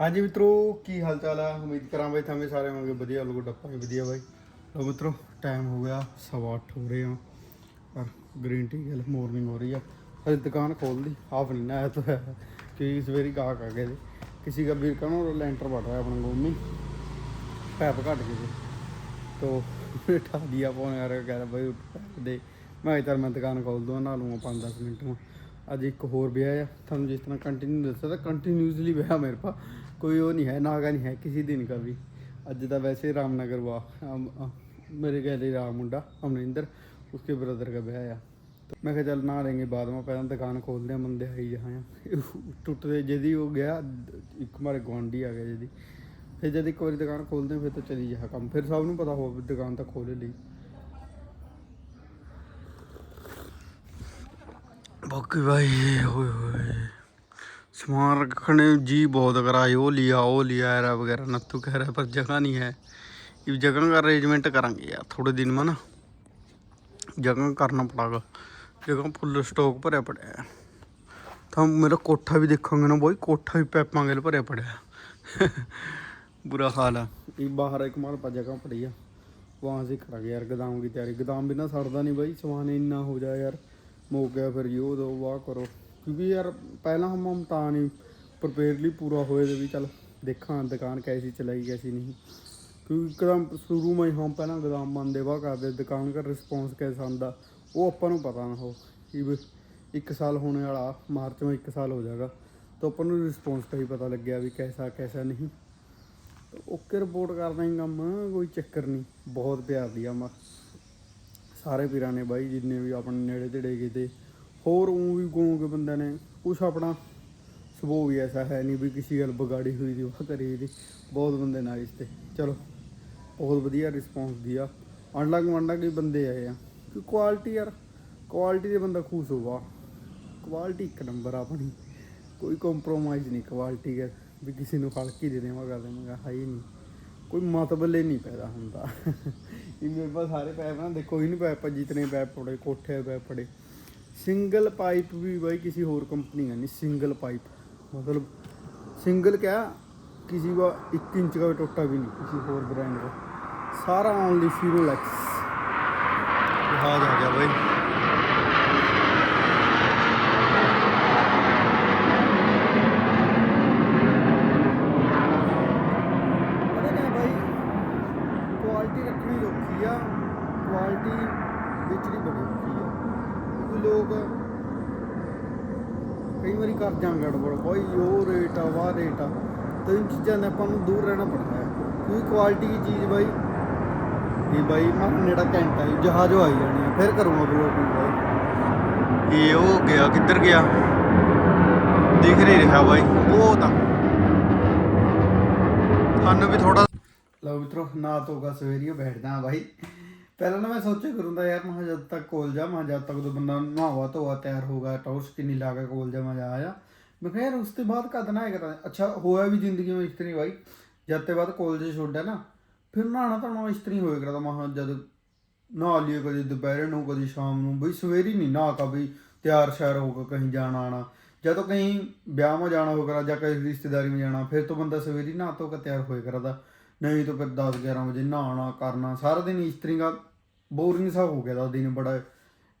ਹਾਂਜੀ ਮਿੱਤਰੋ, ਕੀ ਹਾਲ ਚਾਲ ਆ? ਉਮੀਦ ਕਰਾਂ ਬਈ ਤੁਹਾਨੂੰ ਸਾਰੇ ਹੋਣਗੇ ਵਧੀਆ ਲੋਕ ਡੱਪਾ ਵੀ ਵਧੀਆ ਬਾਈ। ਲੋ ਮਿੱਤਰੋ ਟਾਈਮ ਹੋ ਗਿਆ ਸਵਾ ਅੱਠ ਹੋ ਰਹੇ ਆ। ਪਰ ਗ੍ਰੀਨ ਟੀ ਗੱਲ ਮਾਰਨਿੰਗ ਹੋ ਰਹੀ ਆ। ਹਜੇ ਦੁਕਾਨ ਖੋਲ ਲਈ ਹਾਫ ਨਹੀਂ ਨਾ ਆਇਆ ਤਾਂ ਹੈ। ਕਿ ਸਵੇਰੀ ਗਾਹਕ ਆ ਗਏ ਜੀ ਕਿਸੇ ਦਾ ਵੀਰ ਕਹਣਾ ਲੈਂਟਰ ਪੜ ਰਿਹਾ ਆਪਣਾ ਗੋਮੀ। ਪੈਪ ਘਟ ਗਏ ਜੀ ਤੋ ਠਾ ਦਿਆ ਫੋਨ ਆ ਰਿਹਾ ਕਹਿੰਦਾ ਬਈ ਉੱਠ ਪੈਪ ਦੇ। ਮੈਂ ਕਿਹਾ ਚੱਲ ਮੈਂ ਦੁਕਾਨ ਖੋਲ ਦੂੰ ਨਾ ਲੂੰਗਾ 5-10 ਮਿੰਟ ਨੂੰ। ਅੱਜ ਇੱਕ ਹੋਰ ਵਿਆਹ ਆ। ਤੁਹਾਨੂੰ ਜਿਸ ਤਰ੍ਹਾਂ ਕੰਟੀਨਿਊ ਦੱਸਿਆ ਤਾਂ ਕੰਟੀਨਿਊਸਲੀ ਵਿਆਹ ਮੇਰੇ ਪਾ। ਕੋਈ ਉਹ ਨਹੀਂ ਹੈ ਨਾਗਾ ਨਹੀਂ ਹੈ ਕਿਸੇ ਦਿਨ का भी ਅੱਜ ਦਾ ਵੈਸੇ ਰਾਮਨਗਰ ਵਾ ਅਮ, ਅ, ਮੇਰੇ ਗਏ ਰਾਮ ਮੁੰਡਾ ਅਮਰਿੰਦਰ ਉਸਕੇ ਬ੍ਰਦਰ का ਵਿਆਹ ਆ ਮੈਂ ਕਿਹਾ ਚੱਲ ਨਾ ਲੈਂਗੇ ਬਾਅਦ में ਪਹਿਲਾਂ ਦੁਕਾਨ ਖੋਲਦੇ ਆ ਮੰਦੇ ਆਈ ਜਹਾਂ ਆ ਟੁੱਟਦੇ ਜਦੀ ਹੋ ਗਿਆ ਇੱਕ ਮਾਰੇ ਗਵਾਂਢੀ ਆ ਗਿਆ ਜਦੀ ਫਿਰ ਜਦ ਇੱਕ ਵਾਰੀ ਦੁਕਾਨ ਖੋਲਦੇ ਆ, ਫਿਰ ਤਾਂ ਚਲੀ ਜਾ ਕੰਮ ਫਿਰ ਸਭ ਨੂੰ ਪਤਾ ਹੋ ਵੀ ਦੁਕਾਨ ਤਾਂ ਖੋਲੇ ਲਈ ਬਾਕੀ ਭਾਈ ਹੋਏ ਹੋਏ सामान रखने जी बहुत कर आए वो लिया वो लिया है वगैरह नत्तू कह रहा है पर जगह नहीं है ये जगह का अरेंजमेंट करेंगे यार थोड़े दिन में ना जगह करना पड़ेगा जगह फुल स्टॉक भरे पड़े है तो हम मेरा कोठा भी देखोगे ना भाई कोठा भी पैपा गल भरे पड़े है बुरा हाल है ये बाहर एक मालपा जगह पड़ी है वहाँ से करा यार गोदाम की तैयारी गोदाम बिना सरदा नहीं भाई सामान इन्ना हो जाए यार मोक गया फिर यो दो वाह करो ਕਿਉਂਕਿ ਯਾਰ ਪਹਿਲਾਂ ਹਮ ਹਮ ਤਾਂ ਨਹੀਂ ਪ੍ਰਪੇਅਰਲੀ ਪੂਰਾ ਹੋਏ ਦੇ ਵੀ ਚੱਲ ਦੇਖਾਂ ਦੁਕਾਨ ਕੈਸੀ ਚਲਾਈ, ਕੈਸੀ ਨਹੀਂ। ਕਿਉਂਕਿ ਕਦਮ ਸ਼ੁਰੂ ਮੈਂ ਹਮ ਪਹਿਲਾਂ ਗਦਾਮ ਬੰਦੇ ਵਾ ਕਰਦੇ, ਦੁਕਾਨ ਦਾ ਰਿਸਪੌਂਸ ਕੈਸਾ ਹੁੰਦਾ ਉਹ ਆਪਾਂ ਨੂੰ ਪਤਾ ਨਾ ਹੋ ਕਿ ਇੱਕ ਸਾਲ ਹੋਣੇ ਵਾਲਾ, ਮਾਰਚ ਵਿੱਚ ਇੱਕ ਸਾਲ ਹੋ ਜਾਗਾ ਤਾਂ ਆਪਾਂ ਨੂੰ ਰਿਸਪੌਂਸ ਦਾ ਹੀ ਪਤਾ ਲੱਗਿਆ ਵੀ ਕੈਸਾ ਕੈਸਾ ਨਹੀਂ। ਓਕੇ ਰਿਪੋਰਟ ਕਰਦਾ ਹੀ ਕੰਮ, ਕੋਈ ਚੱਕਰ ਨਹੀਂ, ਬਹੁਤ ਪਿਆਰ ਦੀ ਆ ਮਾ। ਸਾਰੇ ਵੀਰਾਂ ਨੇ ਬਾਈ, ਜਿੰਨੇ ਵੀ ਆਪਣੇ ਨੇੜੇ ਤੇੜੇ ਗਏ ਹੋਰ ਉਹ ਵੀ ਗੋਂਗੇ ਬੰਦੇ ਨੇ, ਕੁਛ ਆਪਣਾ ਸੁਭਾਅ ਵੀ ਐਸਾ ਹੈ ਨਹੀਂ ਵੀ ਕਿਸੇ ਗੱਲ ਵਿਗਾੜੀ ਹੋਈ ਦੀ ਵਾਹ ਕਰੀ ਦੀ, ਬਹੁਤ ਬੰਦੇ ਨਾਈਸ ਤੇ। ਚਲੋ, ਬਹੁਤ ਵਧੀਆ ਰਿਸਪੌਂਸ ਦਿਆ। ਅਨਲੱਗ ਮੰਡਕ ਵੀ ਬੰਦੇ ਆਏ ਆ। ਕਿ ਕੁਆਲਿਟੀ ਯਾਰ ਕੁਆਲਿਟੀ ਦੇ ਬੰਦਾ ਖੁਸ਼ ਹੋਵਾ ਕੁਆਲਿਟੀ ਇੱਕ ਨੰਬਰ ਆ ਆਪਣੀ। ਕੋਈ ਕੰਪਰੋਮਾਈਜ਼ ਨਹੀਂ ਕੁਆਲਿਟੀ ਦਾ ਵੀ ਕਿਸੇ ਨੂੰ ਹਲਕੀ ਦੇ ਦੇਵਾਂਗਾ ਦੇਵਾਂਗਾ ਮੈਂ ਹੈ ਹੀ ਨਹੀਂ। ਕੋਈ ਮਤਬਲੇ ਨਹੀਂ ਪੈਦਾ ਹੁੰਦਾ। ਇਹ ਮੇਰੇ ਪਾਸ ਸਾਰੇ ਪੈਪ ਨਾ ਦੇਖੋ ਹੀ ਨਹੀਂ ਪੈਪ ਜਿਤਨੇ ਪੈਪ ਪੜੇ ਕੋਠੇ ਪੈਪ ਪੜੇ ਸਿੰਗਲ ਪਾਈਪ ਵੀ ਬਾਈ ਕਿਸੇ ਹੋਰ ਕੰਪਨੀ का नहीं सिंगल पाइप मतलब सिंगल क्या किसी का एक इंच का भी टोटा भी नहीं किसी और ब्रांड का सारा ओनली फीरोलैक्स जहाज आ गया भाई ਤੋਂ ਆਪਾਂ ਨੂੰ ਦੂਰ ਰਹਿਣਾ ਪੈਂਦਾ ਹੈ। ਕਿਉਂਕਿ ਕੁਆਲਿਟੀ ਦੀ ਚੀਜ਼ ਬਾਈ? ਇਹ ਬਾਈ ਮਨ ਨੇੜਾ ਘੰਟਾ ਹੀ ਜਹਾਜ਼ੋਂ ਆਈ ਜਾਣੀ ਆ ਫਿਰ ਕਰੂੰਗਾ ਬਲੌਗਿੰਗ ਬਾਈ। ਇਹ ਹੋ ਗਿਆ ਕਿੱਧਰ ਗਿਆ? ਦਿਖ ਨਹੀਂ ਰਿਹਾ ਬਾਈ ਉਹ ਤਾਂ। ਸਾਨੂੰ ਵੀ ਥੋੜਾ ਲਓ ਮਿੱਤਰੋ ਨਾ ਤੋਗਾ ਸਵੇਰੀਓ ਬੈਠਦਾ ਬਾਈ। ਪਹਿਲਾਂ ਨਾ ਮੈਂ ਸੋਚਿਆ ਕਰੂੰਦਾ ਯਾਰ ਮੈਂ ਜਦ ਤੱਕ ਕੋਲ ਜਾ ਮੈਂ ਜਦ ਤੱਕ ਤੋਂ ਬੰਦਾ ਨਹਾਵਾ ਧੋਆ ਤਿਆਰ ਹੋਗਾ ਟੌਸ ਕਿੰਨੀ ਲਾ ਕੇ ਕੋਲ ਜਾ ਮੈਂ ਜਾ ਆਇਆ। ਮੈਂ कहा यार उसके बाद का तो ना करा अच्छा होया भी जिंदगी ਇਸਤਰੀ ਬਾਈ। ਜਦ भाई ਬਾਅਦ बाद कॉलेज ਨਾ ना ਫਿਰ ਨਹਾਣਾ ਧੋਣਾ ਇਸ ਤਰ੍ਹਾਂ ਹੋਇਆ ਕਰਦਾ। ਮੈਂ ਜਦ ਨਹਾ ਲਿਓ ਕਦੇ ਦੁਪਹਿਰੇ ਨੂੰ, ਕਦੇ ਸ਼ਾਮ ਨੂੰ। ਬਈ ਸਵੇਰੀ ਨਹੀਂ ਨਹਾ ਕਾ ਬਈ, ਤਿਆਰ ਸ਼ਹਿਰ ਹੋ ਕੇ ਕਹੀਂ ਜਾਣਾ ਆਣਾ ਜਦੋਂ ਕਹੀਂ ਵਿਆਹ ਮਾ ਜਾਣਾ ਹੋ ਕਰਾ ਜਾਂ ਕਿਸੇ ਰਿਸ਼ਤੇਦਾਰੀ ਮੇ ਜਾਣਾ, ਫਿਰ ਤੋਂ ਬੰਦਾ ਸਵੇਰੀ ਨਹਾ ਤੋ ਕੇ ਤਿਆਰ ਹੋਇਆ ਕਰਦਾ। ਨਹੀਂ ਤਾਂ ਫਿਰ 10 11 ਵਜੇ ਨਹਾਣਾ ਕਰਨਾ, ਸਾਰਾ ਦਿਨ ਇਸ ਦਾ ਬੋਰਿੰਗ ਸਾ ਹੋ ਗਿਆ। ਦਾ ਦਿਨ ਬੜਾ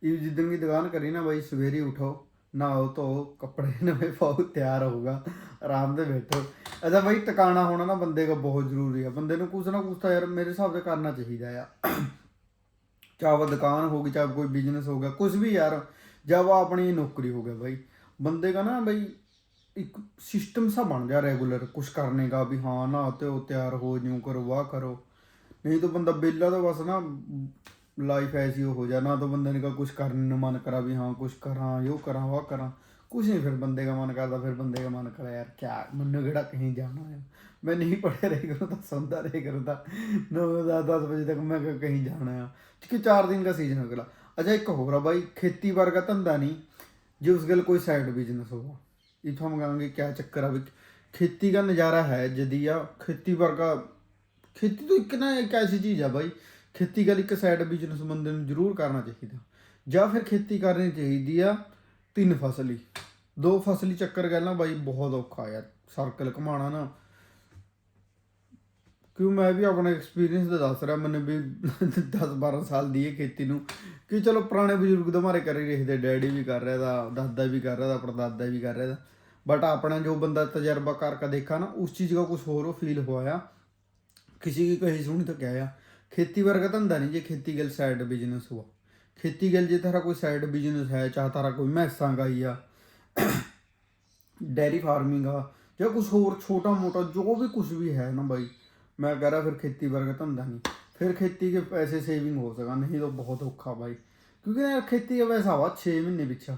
ਇਹ ਜਿੱਦਣ ਦੀ ਦੁਕਾਨ ਕਰੀ ਨਾ ਬਾਈ, ਸਵੇਰੇ ਉਠੋ। ਨਾ ਉਹ ਧੋ ਕੱਪੜੇ ਨਵੇਂ ਪਾਓ, ਤਿਆਰ ਹੋਊਗਾ, ਆਰਾਮ ਦੇ ਬੈਠੋ। ਅਦਾ ਬਈ, ਟਿਕਾਣਾ ਹੋਣਾ ਨਾ ਬੰਦੇ ਦਾ ਬਹੁਤ ਜ਼ਰੂਰੀ ਆ। ਬੰਦੇ ਨੂੰ ਕੁਛ ਨਾ ਕੁਛ ਤਾਂ ਯਾਰ ਮੇਰੇ ਹਿਸਾਬ ਤੇ ਕਰਨਾ ਚਾਹੀਦਾ ਆ। ਚਾਹੇ ਦੁਕਾਨ ਹੋ ਗਈ, ਚਾਹੇ ਕੋਈ ਬਿਜ਼ਨਸ ਹੋ ਗਿਆ ਕੁਝ ਵੀ ਯਾਰ ਜਦ ਆਪਣੀ ਨੌਕਰੀ ਹੋ ਗਿਆ ਬਈ। ਬੰਦੇ ਦਾ ਨਾ ਬਈ ਇੱਕ ਸਿਸਟਮ ਸਾ ਬਣ ਗਿਆ ਰੈਗੂਲਰ ਕੁਝ ਕਰਨੇ ਦਾ ਵੀ ਹਾਂ ਨਾ ਤੇ ਉਹ ਤਿਆਰ ਹੋ, ਜਿਉਂ ਕਰੋ ਕਰੋ। ਨਹੀਂ ਤਾਂ ਬੰਦਾ ਬੇਲਾ ਤਾਂ ਬਸ ਨਾ लाइफ ऐसी हो जाए ना तो बंदे का कुछ करने मन करा भी हाँ कुछ करा यो करा वह करा कुछ नहीं फिर बंदे का मन करता फिर बंदे का मन करा यार क्या मनु केड़ा कहीं जाना है मैं नहीं पढ़े रही करूँ था सौदा रही करूँ था नौ दस दस बजे तक मैं कहीं जाना है क्योंकि चार दिन का सीजन अगला अच्छा एक हो रहा भाई खेती बार का धंधा नहीं जो उस गल कोई साइड बिजनेस होगा इतो हम कहेंगे क्या चक्कर है खेती का नज़ारा है जदिया खेती बार का खेती तो एक ना एक ऐसी चीज़ है भाई ਖੇਤੀ ਗੱਲ ਇੱਕ ਸਾਈਡ ਬਿਜ਼ਨਸ ਬੰਦੇ ਨੂੰ ਜ਼ਰੂਰ ਕਰਨਾ ਚਾਹੀਦਾ। ਜਾਂ ਫਿਰ ਖੇਤੀ ਕਰਨੀ ਚਾਹੀਦੀ ਆ ਤਿੰਨ ਫਸਲੀ। ਦੋ ਫਸਲੀ ਚੱਕਰ ਗੱਲ ਨਾ ਬਾਈ ਬਹੁਤ ਔਖਾ ਯਾਰ ਸਰਕਲ ਘਮਾਣਾ ਨਾ। ਕਿਉਂ ਮੈਂ ਵੀ ਆਪਣਾ ਐਕਸਪੀਰੀਅੰਸ ਦਾ ਦੱਸ ਰਿਹਾ, ਮੈਨੂੰ ਵੀ 10 12 ਸਾਲ ਦੀ ਇਹ ਖੇਤੀ ਨੂੰ। ਕਿ ਚਲੋ ਪੁਰਾਣੇ ਬਜ਼ੁਰਗ ਦਮਾਰੇ ਕਰ ਰਹੇ ਦੇ ਡੈਡੀ ਵੀ ਕਰ ਰਿਹਾ ਦਾ, ਦਾਦਾ ਵੀ ਕਰ ਰਿਹਾ ਦਾ ਪਰਦਾਦਾ ਵੀ ਕਰ ਰਿਹਾ ਦਾ। ਬਟ ਆਪਣਾ ਜੋ ਬੰਦਾ ਤਜਰਬਾ ਕਰਕੇ ਦੇਖਾ ਨਾ, ਉਸ ਚੀਜ਼ ਦਾ ਕੁਝ ਹੋਰ ਉਹ ਫੀਲ ਹੋਇਆ। ਕਿਸੇ ਕੀ ਕਹੀ ਸੁਣੀ ਤਾਂ ਕਿਹਾ ਆ। खेती वर्ग धंधा नहीं जे खेती गल साइड बिजनेस हुआ खेती गल जे तारा कोई साइड बिजनेस है चाहे तारा कोई मैसां का ही आ डेयरी फार्मिंग आ या कुछ और छोटा मोटा जो भी कुछ भी है ना भाई मैं कह रहा फिर खेती वर्ग धंधा नहीं फिर खेती के पैसे सेविंग हो सका नहीं तो बहुत औखा भाई क्योंकि यार खेती का पैसा ਵਾ 6 ਮਹੀਨੇ ਪਿੱਛਾ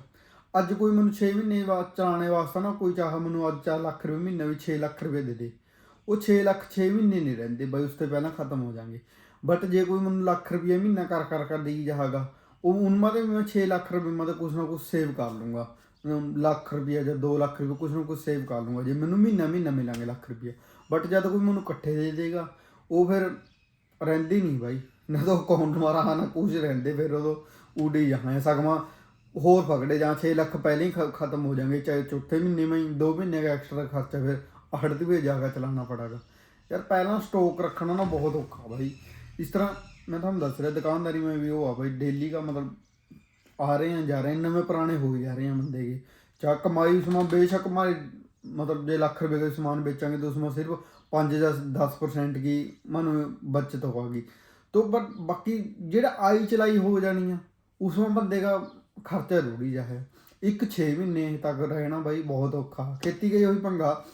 ਅੱਜ ਕੋਈ ਮੈਨੂੰ 6 ਮਹੀਨੇ ਬਾਅਦ ਚਲਾਣੇ ਵਾਸਤੇ ਨਾ ਕੋਈ ਚਾਹ ਮੈਨੂੰ ਅੱਜ 4 ਲੱਖ ਰੁਪਏ ਮਹੀਨੇ ਵੀ 6 ਲੱਖ ਰੁਪਏ ਦੇ ਦੇ ਉਹ 6 ਲੱਖ 6 ਮਹੀਨੇ ਨਹੀਂ ਰਹਿੰਦੇ ਬਈ ਉਸ ਤੋਂ ਪਹਿਲਾਂ ਖਤਮ ਹੋ ਜਾਣਗੇ ਬਟ ਜੇ ਕੋਈ ਮੈਨੂੰ ਲੱਖ ਰੁਪਏ ਮਹੀਨਾ ਕਰ ਕਰ ਕਰ ਦੇਈ ਜਾਹਾਗਾ, ਉਹ ਉਹਨਾਂ ਦੇ ਮੈਂ 6 ਲੱਖ ਰੁਪਏ ਮਤਲਬ ਤਾਂ ਕੁਝ ਨਾ ਕੁਝ ਸੇਵ ਕਰ ਲੂੰਗਾ। ਲੱਖ ਰੁਪਏ ਜਾਂ 2 ਲੱਖ ਰੁਪਏ ਕੁਝ ਨਾ ਕੁਝ ਸੇਵ ਕਰ ਲੂੰਗਾ। ਜੇ ਮੈਨੂੰ ਮਹੀਨਾ ਮਹੀਨਾ ਮਿਲਾਂਗੇ ਲੱਖ ਰੁਪਏ ਬਟ ਜਦ ਕੋਈ ਮੈਨੂੰ ਇਕੱਠੇ ਦੇ ਦੇਗਾ, ਉਹ ਫਿਰ ਰਹਿੰਦੀ ਨਹੀਂ ਬਾਈ। ਨਾ ਤਾਂ ਅਕਾਊਂਟ ਮਾਰਾ, ਨਾ ਕੁਝ ਰਹਿੰਦੇ, ਫਿਰ ਉਦੋਂ ਉਡੀ ਜਹਾਂ ਸਗਮਾ ਹੋਰ ਫਗੜੇ ਜਾਂ 6 ਲੱਖ ਪਹਿਲਾਂ ਹੀ ਖਤਮ ਹੋ ਜਾਣਗੇ। ਚਾਹੇ ਚੌਥੇ ਮਹੀਨੇ ਮੈਂ 2 ਮਹੀਨੇ ਦਾ ਐਕਸਟਰਾ ਖਰਚਾ ਫਿਰ ਆੜਤ ਵੀ ਜਾਗਾ ਚਲਾਉਣਾ ਪੜਾਗਾ। ਯਾਰ ਪਹਿਲਾਂ ਸਟੋਕ ਰੱਖਣਾ ਨਾ ਬਹੁਤ ਔਖਾ ਬਾਈ। ਇਸ ਤਰ੍ਹਾਂ ਮੈਂ ਤੁਹਾਨੂੰ ਦੱਸ ਰਿਹਾ ਦੁਕਾਨਦਾਰੀ ਮੈਂ ਵੀ ਉਹ ਆ ਬਈ ਡੇਲੀ ਦਾ ਮਤਲਬ ਆ ਰਹੇ ਆ ਜਾ ਰਹੇ ਆ, ਨਵੇਂ ਪੁਰਾਣੇ ਹੋ ਜਾ ਰਹੇ ਆ ਬੰਦੇ ਕੇ। ਚਾ ਕਮਾਈ ਸਮਾਂ ਬੇਸ਼ੱਕ ਮਾਰੇ ਮਤਲਬ ਜੇ ਲੱਖ ਰੁਪਏ ਦਾ ਸਮਾਨ ਵੇਚਾਂਗੇ ਤਾਂ ਉਸ ਨੂੰ ਸਿਰਫ 5 ਜਾਂ 10% ਕੀ ਮਨ ਬਚਤ ਹੋਵੇਗੀ। तो बट बाकी जेड़ा आई चलाई हो जानी है उसमें ਬੰਦੇ ਦਾ ਖਰਚਾ रूड़ी जा ਹੈ। ਇੱਕ 6 ਮਹੀਨੇ ਤੱਕ ਰਹਿਣਾ ਬਾਈ ਬਹੁਤ ਔਖਾ। ਖੇਤੀ ਕੇ ਉਹੀ ਪੰਗਾ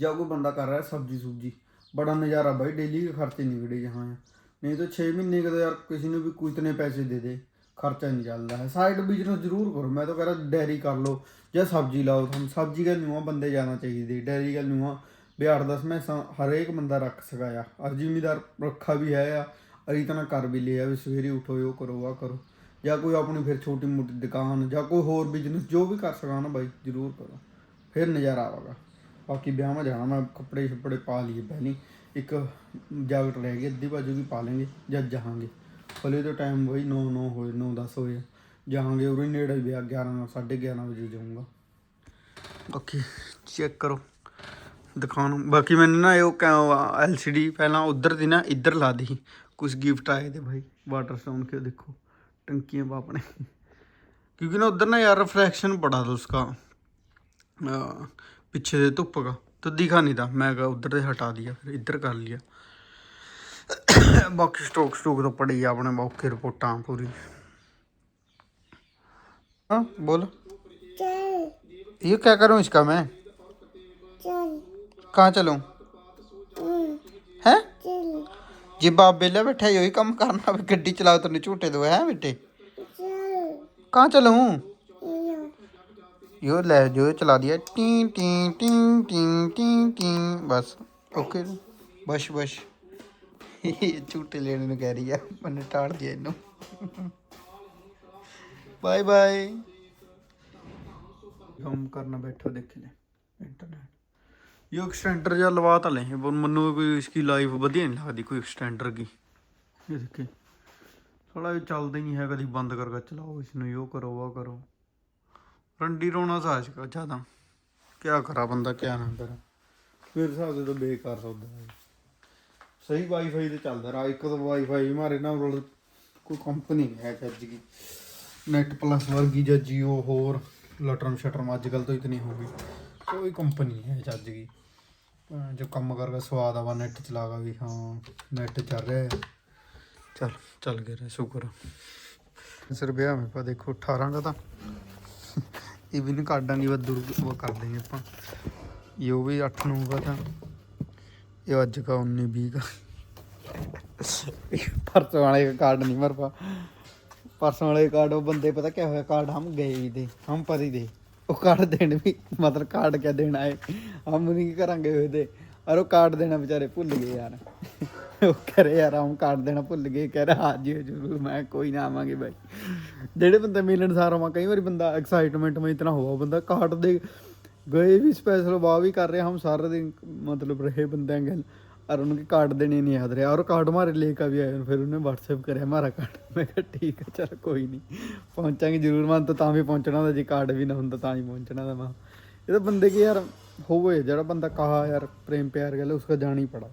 ਜਾਂ ਕੋਈ ਬੰਦਾ ਕਰ ਰਿਹਾ ਸਬਜੀ ਸੁਬਜੀ बड़ा नज़ारा भाई डेली के खर्चे निकले यहाँ नहीं तो छः महीने का तो यार किसी ने भी कितने पैसे दे दे खर्चा नहीं चलता है साइड बिजनेस जरूर करो मैं तो कह रहा डेयरी कर लो या सब्जी लाओ हम सब्जी का नुआ बंदे जाना चाहिए डेयरी का नुआ बिहार दस में हरेक बंदा रख सकाया और जिम्मेदार रखा भी है या और इतना कर भी लिया भी सवेरे उठो यो करो वह करो या कोई अपनी फिर छोटी मोटी दुकान या कोई होर बिजनेस जो भी कर सका ना भाई जरूर करो फिर नज़ारा आवेगा ਬਾਕੀ ਵਿਆਹਾਂ ਜਾਣਾ ਮੈਂ ਕੱਪੜੇ ਛੱਪੜੇ ਪਾ ਲਈਏ ਪਹਿਲੀ ਇੱਕ ਜਾਕਟ ਰਹਿ ਗਈ ਅੱਧੀ ਬਾਜੂ ਵੀ ਪਾ ਲਾਂਗੇ ਜਦ ਜਾਵਾਂਗੇ ਹਲੇ ਤਾਂ ਟਾਈਮ ਬਈ 9 9 ਹੋਏ 9 10 ਹੋਏ ਜਾਵਾਂਗੇ ਉਰੇ ਨੇੜੇ ਹੀ ਵਿਆਹ 11 11:30 ਵਜੇ ਜਾਊਂਗਾ ਬਾਕੀ ਚੈੱਕ ਕਰੋ ਦਿਖਾਉਣ ਬਾਕੀ ਮੈਨੂੰ ਨਾ ਇਹ ਐਲਸੀਡੀ ਪਹਿਲਾਂ ਉਧਰ ਦੀ ਨਾ ਇੱਧਰ ਲਾ ਦੀ ਕੁਝ ਗਿਫਟ ਆਏ ਤੇ ਭਾਈ ਵਾਟਰ ਸਟੋਨ ਕੇ ਦੇਖੋ टंकियां पा अपने क्योंकि ना उधर ना यार रिफ्लेक्शन पड़ा था उसका अ, पीछे से धुप का तो दिखा नहीं था मैं कहा उधर से हटा दिया फिर इधर कर लिया बाकी स्टॉक स्टॉक तो पड़ी है अपने मौके रिपोर्टा पूरी हाँ बोल चल ये क्या करूँ इसका मैं चल कहाँ चलूँ है चल जे बाप बेला बैठा यही काम करना भी गड्डी चलाओ तो झूठे दो है बेटे चल कहाँ चलूँ यो ਯੋ ਲੈ ਜੋ ਚਲਾ ਦਿਆ ਟੀ ਟੀ ਟੀ ਟੀ ਟੀ ਟੀ। ਬਸ, ਓਕੇ। ਬਸ਼ ਬਸ਼। ਇਹ ਝੂਟੇ ਲੈਣ ਨੂੰ ਕਹਿ ਰਹੀ ਆ। ਮਨ ਟਾੜ ਦਿਆ ਇਹਨੂੰ। Bye bye. ਕੰਮ ਕਰਨਾ ਬੈਠੋ, ਦੇਖ ਲੈ। ਇੰਟਰਨੈਟ ਯੋ ਐਕਸਟੈਂਡਰ ਜਾਂ ਲਵਾ ਤਾਂ ਲੈ। ਮੈਨੂੰ ਕੋਈ ਇਸकी ਲਾਈਫ ਵਧੀਆ ਨਹੀਂ ਲੱਗਦੀ, ਕੋਈ ਐਕਸਟੈਂਡਰ ਕੀ। ਇਹ ਦੇਖੇ। ਥੋੜਾ ਜਿਹਾ ਚੱਲਦਾ ਨਹੀਂ ਹੈ ਕਦੀ ਬੰਦ ਕਰਕੇ ਚਲਾਓ ਇਸ ਨੂੰ ਯੋ ਕਰੋ, ਵਾ ਕਰੋ। ਰੰਡੀ ਰੋਣਾ ਸਾਜ ਕਾ ਜ਼ਿਆਦਾ ਕਿਆ ਕਰਾ ਬੰਦਾ, ਕਿਆ ਨਾ ਕਰਾ। ਮੇਰੇ ਹਿਸਾਬ ਦੇ ਤਾਂ ਬੇਕਾਰ ਸੌਦਾ ਹੈ। ਸਹੀ ਵਾਈਫਾਈ ਤੇ ਚੱਲਦਾ ਰਾ ਇੱਕ ਤਾਂ ਵਾਈਫਾਈ ਮਾਰੇ ਨਾਲ ਰੋਲ ਕੋਈ ਕੰਪਨੀ ਹੈ ਚੱਜ ਦੀ। ਨੈਟ ਪਲੱਸ ਵਰਗੀ ਜਾਂ ਜੀਓ ਹੋਰ ਲਟਰਮ ਸ਼ਟਰਮ ਅੱਜ ਕੱਲ ਤੋਂ ਇਤਨੀ ਹੋ ਗਈ। ਕੋਈ ਕੰਪਨੀ ਹੈ ਚੱਜ ਦੀ। ਜੋ ਕੰਮ ਕਰਗਾ ਸਵਾਦ ਆਵਾ ਨੈਟ ਚਲਾਗਾ ਵੀ, ਹਾਂ ਨੈਟ ਚੱਲ ਰਿਹਾ ਹੈ। ਚੱਲ ਚੱਲ ਗਿਆ ਸ਼ੁਕਰ। ਸਰ ਵਿਆਹ ਮੇ ਪਾ ਦੇਖੋ 18 ਦਾ ਤਾਂ। ਇਹ ਵੀ ਨਹੀਂ ਕੱਢਾਂਗੇ ਬਸ ਦੁਰ ਉਹ ਕਰ ਦੇਂਗੇ ਆਪਾਂ। ਇਹ ਉਹ ਵੀ 8 9 ਦਾ ਤਾਂ। ਇਹ ਅੱਜ ਦਾ 19 20 ਦਾ ਪਰਸੋਂ ਵਾਲੇ ਕਾਰਡ ਨਹੀਂ ਮਰਪਾ ਪਰਸੋਂ ਵਾਲੇ ਕਾਰਡ ਉਹ ਬੰਦੇ ਪਤਾ ਕਿਆ ਹੋਇਆ? ਕਾਰਡ ਹਮ ਗਏ ਹੀ ਦੇ, ਹਮ ਪਰੀ ਦੇ। ਉਹ ਕਾਰਡ ਦੇਣ ਵੀ, ਮਤਲਬ ਕਾਰਡ ਕਿਆ ਦੇਣਾ ਹੈ ਹਮ ਨਹੀਂ ਕਰਾਂਗੇ ਹੋਏ ਦੇ। ਔਰ ਉਹ ਕਾਰਡ ਦੇਣਾ ਵਿਚਾਰੇ ਭੁੱਲ ਗਏ ਯਾਰ। ਉਹ ਕਰੇ ਆਰਾਮ ਕਰ ਦੇਣਾ ਭੁੱਲ ਗਏ, ਕਹਿ ਰਿਹਾ ਹਾਜੀ ਜਰੂਰ, ਮੈਂ ਕੋਈ ਨਾ ਆਵਾਂਗੇ ਬਾਈ। ਜਿਹੜੇ ਬੰਦੇ ਮਿਲਣ ਸਾਰਾ ਹੋਵਾਂ ਕਈ ਵਾਰੀ ਬੰਦਾ ਐਕਸਾਈਟਮੈਂਟ ਮੈਂ ਇਤਨਾ ਹੋਵਾ ਬੰਦਾ ਕਾਟ ਦੇ ਗਏ ਵੀ ਸਪੈਸ਼ਲ ਵਾਹ ਵੀ ਕਰ ਰਹੇ, ਹਮ ਸਾਰਾ ਦਿਨ ਮਤਲਬ ਰਹੇ ਬੰਦਿਆਂ ਗੱਲ और उनके कार्ड देने नहीं याद रहे और कार्ड हमारे लेकर भी ਵੀ ਆਏ उन्हें व्हाट्सएप करे हमारा कार्ड मैं ਮੈਂ ਕਿਹਾ ਠੀਕ ਹੈ कोई ਕੋਈ पहुंचांगे ਪਹੁੰਚਾਂਗੇ ਜ਼ਰੂਰ तो ਤਾਂ ਵੀ ਪਹੁੰਚਣਾ ਦਾ ਜੇ ਕਾਰਡ ਵੀ ਨਾ ਹੁੰਦਾ ਤਾਂ ਹੀ ਪਹੁੰਚਣਾ ਦਾ ਮੈਂ ਇਹ ਤਾਂ ਬੰਦੇ ਕੀ ਯਾਰ, ਹੋਵੇ, ਜਿਹੜਾ ਬੰਦਾ ਕਹਾ ਯਾਰ ਪ੍ਰੇਮ ਪਿਆਰ ਗੱਲ ਉਸ ਉਸਕਾ ਜਾਣੀ ਪੜਾ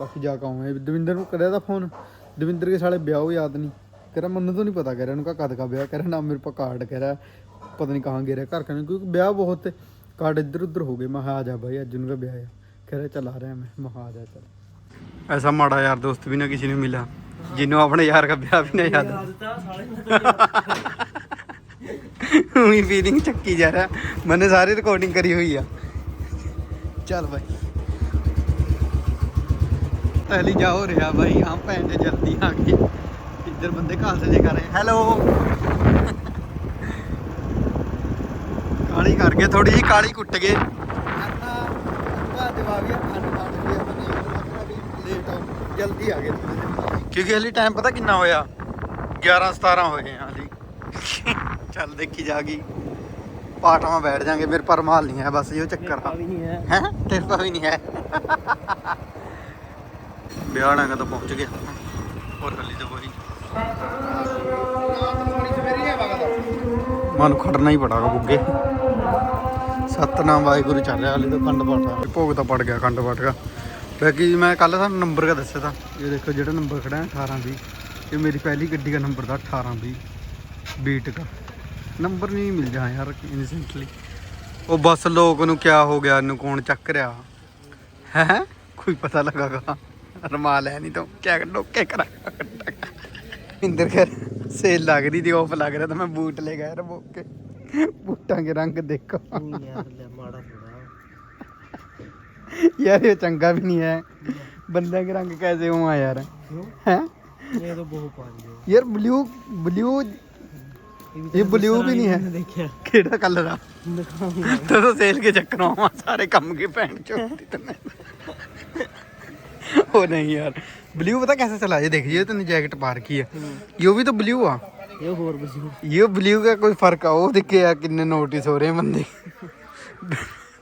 ਬਾਕੀ ਜਾ ਕੇ ਆਉਂਗੇ। ਦਵਿੰਦਰ ਨੂੰ ਕਰਿਆ ਤਾਂ ਫੋਨ। ਦਵਿੰਦਰ ਕੇ ਸਾਲੇ ਵਿਆਹ ਉਹ ਯਾਦ ਨਹੀਂ। ਕਹ ਰਿਹਾ ਮੈਨੂੰ ਤਾਂ ਨਹੀਂ ਪਤਾ ਕਹ ਰਿਹਾ ਉਹਨੂੰ ਕਦ ਕਾ ਵਿਆਹ? ਕਹ ਰਿਹਾ ਨਾ ਮੇਰੇ ਪਾ ਕਾਰਡ ਕਹ ਰਿਹਾ ਪਤਾ ਨਹੀਂ ਕਹਾਂ ਗਿਆ ਘਰ ਕਹਿੰਦੇ ਕਿਉਂਕਿ ਵਿਆਹ ਬਹੁਤ ਕਾਰਡ ਇੱਧਰ ਉੱਧਰ ਹੋ ਗਏ। ਮੈਂ ਆ ਜਾ ਭਾਈ ਅੱਜ ਨੂੰ ਕਾ ਵਿਆਹ ਆ। ਕਹ ਰਿਹਾ ਚਲ ਆ ਰਿਹਾ ਮੈਂ। ਮੈਂ ਆ ਜਾ ਚਲ। ਐਸਾ ਮਾੜਾ ਯਾਰ ਦੋਸਤ ਵੀ ਨਾ ਕਿਸੇ ਨੂੰ ਮਿਲਾ। ਜਿਹਨੂੰ ਆਪਣੇ ਯਾਰ ਦਾ ਵਿਆਹ ਵੀ ਨਾ ਯਾਦ ਉਹੀ ਫੀਲਿੰਗ ਚੱਕੀ ਜਾ ਰਿਹਾ। ਮੈਨੇ ਸਾਰੀ ਰਿਕਾਰਡਿੰਗ ਕਰੀ ਹੋਈ ਆ। ਚੱਲ ਭਾਈ ਪਹਿਲੀ ਜਾ ਹੋ ਰਿਹਾ ਭਾਈ ਹਾਂ ਭੈਣ ਦੇ ਜਲਦੀ ਆ ਗਏ ਇੱਧਰ ਬੰਦੇ ਖਾਲਸੇ ਜੇ ਕਰ ਰਹੇ ਹੈਲੋ ਕਾਲੀ ਕਰ ਗਏ ਥੋੜੀ ਜੀ ਕਾਲੀ ਕੁੱਟ ਗਏ ਜਵਾਬ ਯਾਰ ਠੰਡ ਮਾਰ ਗਈ ਆਪਣੀ ਲੇਟ ਹੋ ਜਲਦੀ ਆ ਗਏ ਕਿਉਂਕਿ ਹਲੀ ਟਾਈਮ ਪਤਾ ਕਿੰਨਾ ਹੋਇਆ 11 17 ਹੋਏ ਆ ਹਲੀ ਚੱਲ ਦੇਖੀ ਜਾ ਗਈ ਪਾਟਾਂ ਬੈਠ ਜਾਾਂਗੇ ਮੇਰੇ ਪਰ ਮਾਲ ਨਹੀਂ ਹੈ ਬਸ ਇਹੋ ਚੱਕਰ ਆ ਨਹੀਂ ਹੈ ਹੈ ਤੇਰੇ ਪਾ ਵੀ ਨਹੀਂ ਹੈ ਬਿਆਣਾ ਕਦੋਂ ਪਹੁੰਚ ਗਿਆ। ਹੋਰ ਹਲੀ ਤਾਂ ਕੋਈ ਮਨ ਖੜਨਾ ਹੀ ਪੜਾਗਾ ਬੁੱਗੇ। ਸਤਨਾਮ ਵਾਹਿਗੁਰੂ ਚੱਲ ਰਿਹਾ ਹਲੇ ਤਾਂ ਕੰਡ ਪਾਠਾ ਭੋਗ ਤਾਂ ਪੜ ਗਿਆ ਕੰਡ ਪਾਠ ਦਾ ਬਾਕੀ ਮੈਂ ਕੱਲ ਤੁਹਾਨੂੰ ਨੰਬਰ ਕਾ ਦੱਸਿਆ ਤਾਂ। ਇਹ ਦੇਖੋ ਜਿਹੜਾ ਨੰਬਰ ਖੜਾ ਹੈ 18 20 ਇਹ ਮੇਰੀ ਪਹਿਲੀ ਗੱਡੀ ਦਾ ਨੰਬਰ ਦਾ 18 20 ਬੀਟ ਦਾ ਨੰਬਰ ਨਹੀਂ ਮਿਲ ਜਾ ਯਾਰ ਇਨਸੈਂਟਲੀ ਉਹ ਬਸ ਲੋਕ ਨੂੰ ਕਿਆ ਹੋ ਗਿਆ, ਇਹਨੂੰ ਕੌਣ ਚੱਕ ਰਿਹਾ? ਹੈ? ਕੋਈ ਪਤਾ ਲਗਾਗਾ रुमाल है नहीं तो क्या कर? लो क्या करा? इंदर कर सेल लग रही थी ऑफ़ लग रहा था मैं बूट ले गया रोक के बूटा के रंग देखो। यार ये चंगा भी नहीं है। बंदे के रंग कैसे हुआ यार? है? ये तो बहुत पानी यार ब्लू ब्लू ये ब्लू तो भी नहीं है। केड़ा कलर आ? तो, तो सेल के चक्कर सारे कम की पैंट चोटी तो तने ओ नहीं यार ब्लू पता कैसे चला ये देखिए तूने जैकेट पा रखी है ये भी तो ब्लू आ ये और बजी ये ब्लू का कोई फर्क आ वो दिखे यार कितने नोटिस हो रहे हैं बंदे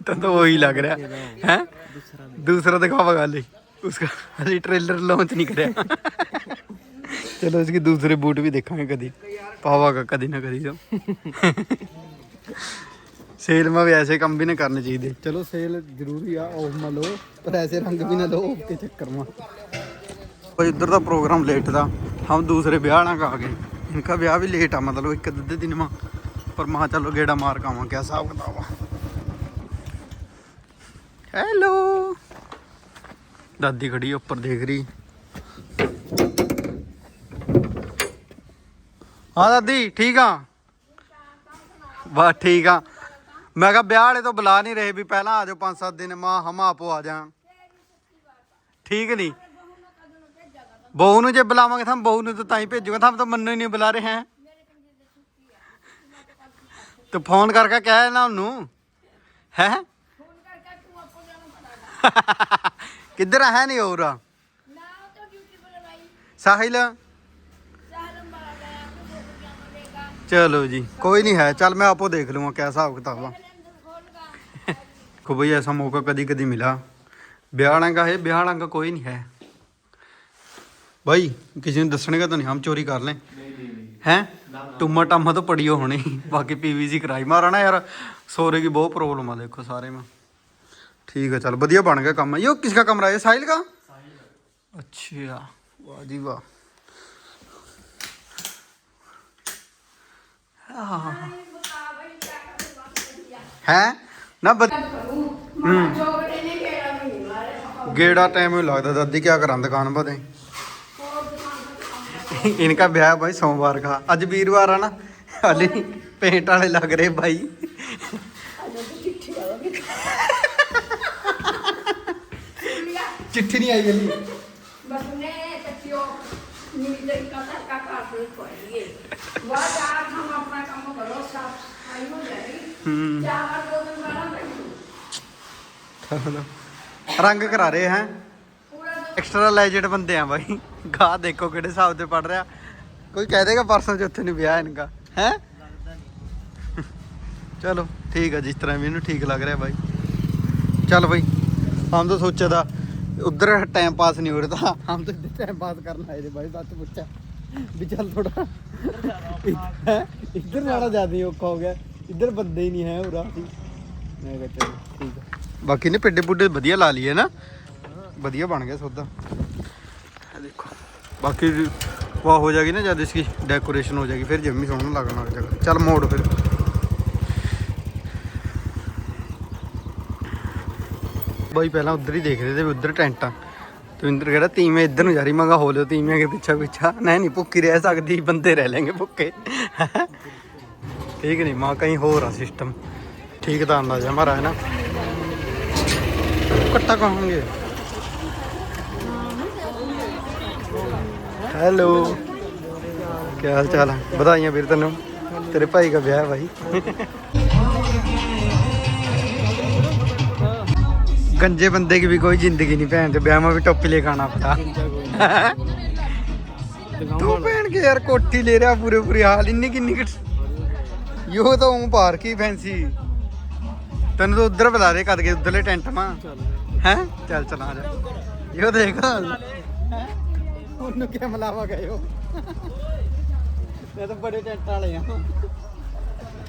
तो तो वही लग रहा है हैं दूसरा दूसरा दिखावा गाली उसका अभी ट्रेलर लॉन्च नहीं कराया चलो इसके दूसरे बूट भी देखेंगे कभी पावागा कभी ना कभी तो ਸੇਲ ਮੈਂ ਵੀ ਐਸੇ ਕੰਮ ਵੀ ਨਾ ਕਰਨੇ ਚਾਹੀਦੇ। ਚਲੋ ਸੇਲ ਜ਼ਰੂਰੀ ਆ ਆਫ ਮਾ ਲਓ ਪਰ ਐਸੇ ਰੰਗ ਵੀ ਨਾ ਆਫ ਕੇ ਚੱਕਰ ਮਾ ਭਾਈ ਇੱਧਰ ਦਾ ਪ੍ਰੋਗਰਾਮ ਲੇਟ ਦਾ ਹਮ ਦੂਸਰੇ ਵਿਆਹ ਨਾ ਆ ਗਏ ਇਨਕਾ ਵਿਆਹ ਵੀ ਲੇਟ ਆ ਮਤਲਬ ਇੱਕ ਅੱਧੇ ਦਿਨ ਮਾ ਪਰ ਮਾ ਚਲੋ ਗੇੜਾ ਮਾਰ ਕਾਵਾਂ ਕਿਆ ਹਿਸਾਬ ਕਿਤਾਬ ਆ। ਹੈਲੋ ਦਾਦੀ ਖੜੀ ਆ ਉੱਪਰ ਦੇਖ ਰਹੀ। ਹਾਂ ਦਾਦੀ ਠੀਕ ਆ? ਬਸ ਠੀਕ ਆ। ਮੈਂ ਕਿਹਾ ਵਿਆਹ ਵਾਲੇ ਤੋਂ ਬੁਲਾ ਨਹੀਂ ਰਹੇ ਵੀ ਪਹਿਲਾਂ ਆ ਜਾਓ 5-7 ਦਿਨ ਮਾਂ ਹਮ ਆਪੋ ਆ ਜਾ ਠੀਕ ਨਹੀਂ? ਬਹੂ ਨੂੰ ਜੇ ਬੁਲਾਵਾਂਗੇ ਤਾਂ ਬਹੂ ਨੂੰ ਤਾਂ ਤਾਂ ਹੀ ਭੇਜੂਗਾ ਤਾਂ ਤਾਂ ਮੈਨੂੰ ਹੀ ਨਹੀਂ ਬੁਲਾ ਰਹੇ ਹੈ। ਤੇ ਫੋਨ ਕਰਕੇ ਕਹਿ ਨਾ ਉਹਨੂੰ। ਹੈ? ਕਿੱਧਰ ਹੈ ਨਹੀਂ ਹੋਰ? ਸਾਹਿਲ? चलो जी, कोई नहीं है। चल, मैं आपको देख लूँगा कैसा हो किताब। को भाई ऐसा मौका कभी कभी मिला। ब्याह का है ब्याह का कोई नहीं है। भाई, किसी ने दसने का तो नहीं, हम चोरी कर लें। हैं? टुम्मा टामा तो पड़ी होनी। बाकी पीवीसी कराई। मारा ना यार, सोरे की बहुत प्रॉब्लम है देखो सारे में। ठीक है, चल, बढ़िया बन गया कम यो, किसका कमरा है? साहिल का? अच्छा। वाह जी वाह। ਆਹਾ ਹੈ? ਨਾ ਬੱਚ- ਹੂੰ। ਗੇੜਾ ਟਾਈਮ ਹੀ ਲੱਗਦਾ ਦਾਦੀ ਕਿਆ ਕਰਾਂ ਦੁਕਾਨ ਬਦੇ ਇਨਕਾ ਵਿਆਹ ਭਾਈ ਸੋਮਵਾਰ ਕਾ। ਅੱਜ ਵੀਰਵਾਰ ਆ ਨਾ। ਹਾਲੇ ਪੇਂਟ ਵਾਲੇ ਲੱਗ ਰਹੇ ਭਾਈ ਚਿੱਠੀ ਨਹੀਂ ਆਈ ਜਲਦੀ। ਬਸ ਨੇ ਤੇ ਕਿਉਂ नीले का का का पड़िए वह आप हम अपना काम करो साफ सफाई हो जाएगी ਹੂੰ चार दो दिन बाद बैठो ਰੰਗ ਕਰਾ ਰਹੇ ਹੈ पूरा दो ਐਕਸਟਰਾ ਲੈਜੈਂਡ ਬੰਦੇ ਆ ਬਾਈ ਗਾ ਦੇਖੋ ਕਿਹੜੇ ਹਿਸਾਬ ਤੇ ਪੜ ਰਿਹਾ ਕੋਈ ਕਹਿ ਦੇਗਾ ਪਰਸੋਂ ਚੌਥੇ ਨੂੰ ਵਿਆਹ ਇਨਕਾ ਹੈ ਚਲੋ ਠੀਕ ਹੈ ਜਿਸ ਤਰ੍ਹਾਂ ਵੀ ਇਹਨੂੰ ਠੀਕ ਲੱਗ ਰਿਹਾ ਬਾਈ ਚੱਲ ਬਾਈ ਹਮ ਤਾਂ ਸੋਚਿਆ ਦਾ ਉਧਰ ਟਾਈਮ ਪਾਸ ਨਹੀਂ ਹੋ ਰਿਹਾ ਤਾਂ। ਹਮ ਤਾਂ ਇੱਧਰ ਟਾਈਮ ਪਾਸ ਕਰਨ ਆਏ ਨੇ ਬਾਈ ਸੱਚ ਪੁੱਛਿਆ ਵੀ ਚੱਲ ਥੋੜਾ ਇੱਧਰ ਜਾਣਾ ਜ਼ਿਆਦਾ ਔਖਾ ਹੋ ਗਿਆ। ਇੱਧਰ ਬੰਦੇ ਹੀ ਨਹੀਂ ਹੈ ਉਰਾ। ਮੈਂ ਕਿਹਾ ਚਲੋ ਠੀਕ ਹੈ ਬਾਕੀ ਨੇ ਪਿੱਡੇ ਪੁੱਡੇ ਵਧੀਆ ਲਾ ਲਈਏ ਨਾ। ਵਧੀਆ ਬਣ ਗਿਆ ਸੌਦਾ। ਇਹ ਦੇਖੋ। ਬਾਕੀ ਵਾਹ ਹੋ ਜਾਏਗੀ ਨਾ ਜਦ ਇਸकी ਡੈਕੋਰੇਸ਼ਨ ਹੋ ਜਾਏਗੀ ਫਿਰ ਜੰਮੀ ਸੋਹਣਾ ਲੱਗਣ ਲੱਗ ਜਾਏਗਾ ਚੱਲ ਮੋੜ ਫਿਰ। ਬਾਈ, ਪਹਿਲਾਂ ਉਧਰ ਹੀ ਦੇਖ ਰਹੇ ਤੇ ਉਧਰ ਟੈਂਟਾਂ ਤਵਿੰਦਰ ਕਹਿੰਦਾ, ਤੀਵੇਂ ਇੱਧਰ ਨੂੰ ਜਾ ਰਹੀ। ਮੰਗਾ ਹੋ ਲਿਓ, ਤੀਵੇਂ ਕੇ ਪਿੱਛਾ ਪਿੱਛਾ। ਨਹੀਂ ਨਹੀਂ ਭੁੱਕੀ ਰਹਿ ਸਕਦੀ, ਬੰਦੇ ਰਹਿ ਲੈਣਗੇ ਭੁੱਕੇ ਠੀਕ ਨਹੀਂ, ਮਾਂ ਕहीं ਹੋਰ ਆ ਸਿਸਟਮ ਠੀਕ ਤਾਂ ਅੰਦਾਜ਼ਾ ਹਮਾਰਾ ਹੈ ਨਾ ਕੱਟਾ ਕਹਾਂਗੇ ਹੈਲੋ। ਕੀ ਹਾਲ ਚਾਲ ਹੈ ਵਧਾਈਆਂ ਵੀਰ ਤੈਨੂੰ। ਤੇਰੇ ਭਾਈ ਦਾ ਵਿਆਹ ਹੈ ਭਾਈ गंजे बंदे की भी कोई जिंदगी नहीं पहन तो ब्याह में भी टोपी लेके आना पड़ा तू पहन के यार कोठी ले रहा पूरे पूरे हाल इन्नी किन्नी किट यो तो हूँ पार्क ही फैंसी तेन तो उधर बुला रहे कद के उधरले टेंट में हैं चल चला जा यो देख ਉਹਨੂੰ ਕਿਆ ਮਲਾਵਾ ਗਏ ਹੋ ਇਹ ਤਾਂ ਬੜੇ ਟੈਂਟ ਵਾਲੇ ਆ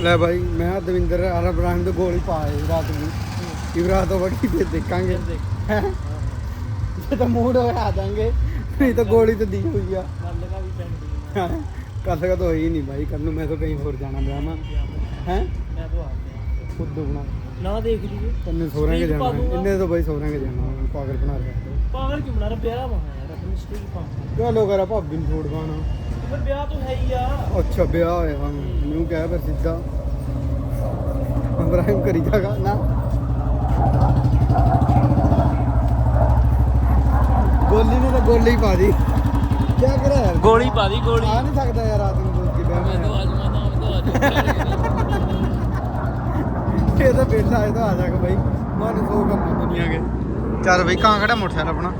ਲੈ ਬਾਈ ਮੈਂ ਦਵਿੰਦਰ ਆਰ ਇਬਰਾਹਿਮ ਦੇ ਗੋਲ ਪਾਏ ਰਾਤ ਨੂੰ। ਇਹ ਰਾਤ ਤੋਂ ਬੜੀ ਫਿਰ ਦੇਖਾਂਗੇ। ਹੈਂ? ਜੇ ਤਾਂ ਮੂਡ ਹੋਇਆ ਆ ਜਾਾਂਗੇ ਨਹੀਂ ਤਾਂ ਗੋਲੀ ਤਾਂ ਦੀ ਹੋਈ ਆ। ਕੱਲ ਤੱਕ ਤਾਂ ਹੋਈ ਨਹੀਂ ਬਾਈ ਕੱਲ ਨੂੰ ਮੈਂ ਤਾਂ ਕहीं ਹੋਰ ਜਾਣਾ ਵਿਆਹ ਮੈਂ ਹੈ? ਮੈਂ ਤਾਂ ਆ ਗਿਆ। ਖੁਦ ਬਣਾ। ਨਾ ਦੇਖ ਲਈਏ ਤੰਨੇ ਸੋਹਰਾਂ ਕੇ ਜਾਣਾ। ਇੰਨੇ ਤਾਂ ਬਾਈ ਸੋਹਰਾਂ ਕੇ ਜਾਣਾ। ਪਾਗਲ ਬਣਾ ਰਿਹਾ। ਪਾਗਲ ਕਿਉਂ ਬਣਾ ਰਿਹਾ? ਵਿਆਹ ਵਾ ਯਾਰ ਆਪਣੀ ਸਟੇਜ ਪਾ। ਲੋਕ ਆ ਭਾਬੀ ਨੂੰ ਛੋੜ ਪਾਣਾ ਫਿਰ ਵਿਆਹ ਤਾਂ ਹੈ ਹੀ ਆ। ਅੱਛਾ ਵਿਆਹ ਹੋਇਆ ਵਾ। ਮੈਨੂੰ ਕਹਿ ਫਿਰ ਸਿੱਧਾ। ਇਬਰਾਹਿਮ ਕਰੀ ਜਾਗਾ ਨਾ। ਗੋਲੀ ਨੇ ਤਾਂ ਗੋਲੀ ਹੀ ਪਾ ਦੀ। ਕੀ ਕਰਿਆ ਯਾਰ? ਗੋਲੀ ਪਾ ਦੀ ਗੋਲੀ। ਆ ਨਹੀਂ ਸਕਦਾ ਯਾਰ ਰਾਤ ਨੂੰ ਦੋਸਤੀ ਵਿਆਹ ਮੈਂ। ਤਾਂ ਅੱਜ ਮੈਂ ਤਾਂ ਇਹ ਤਾਂ ਬੇਲਾ ਇਹ ਤਾਂ ਆ ਜਾਗਾ ਬਾਈ। ਮਨ ਸੋ ਕੰਮ ਦੁਨੀਆ ਕੇ। ਚੱਲ ਬਈ ਕਾਂ ਖੜਾ ਮੋਟਰਸਾਈਕਲ ਆਪਣਾ?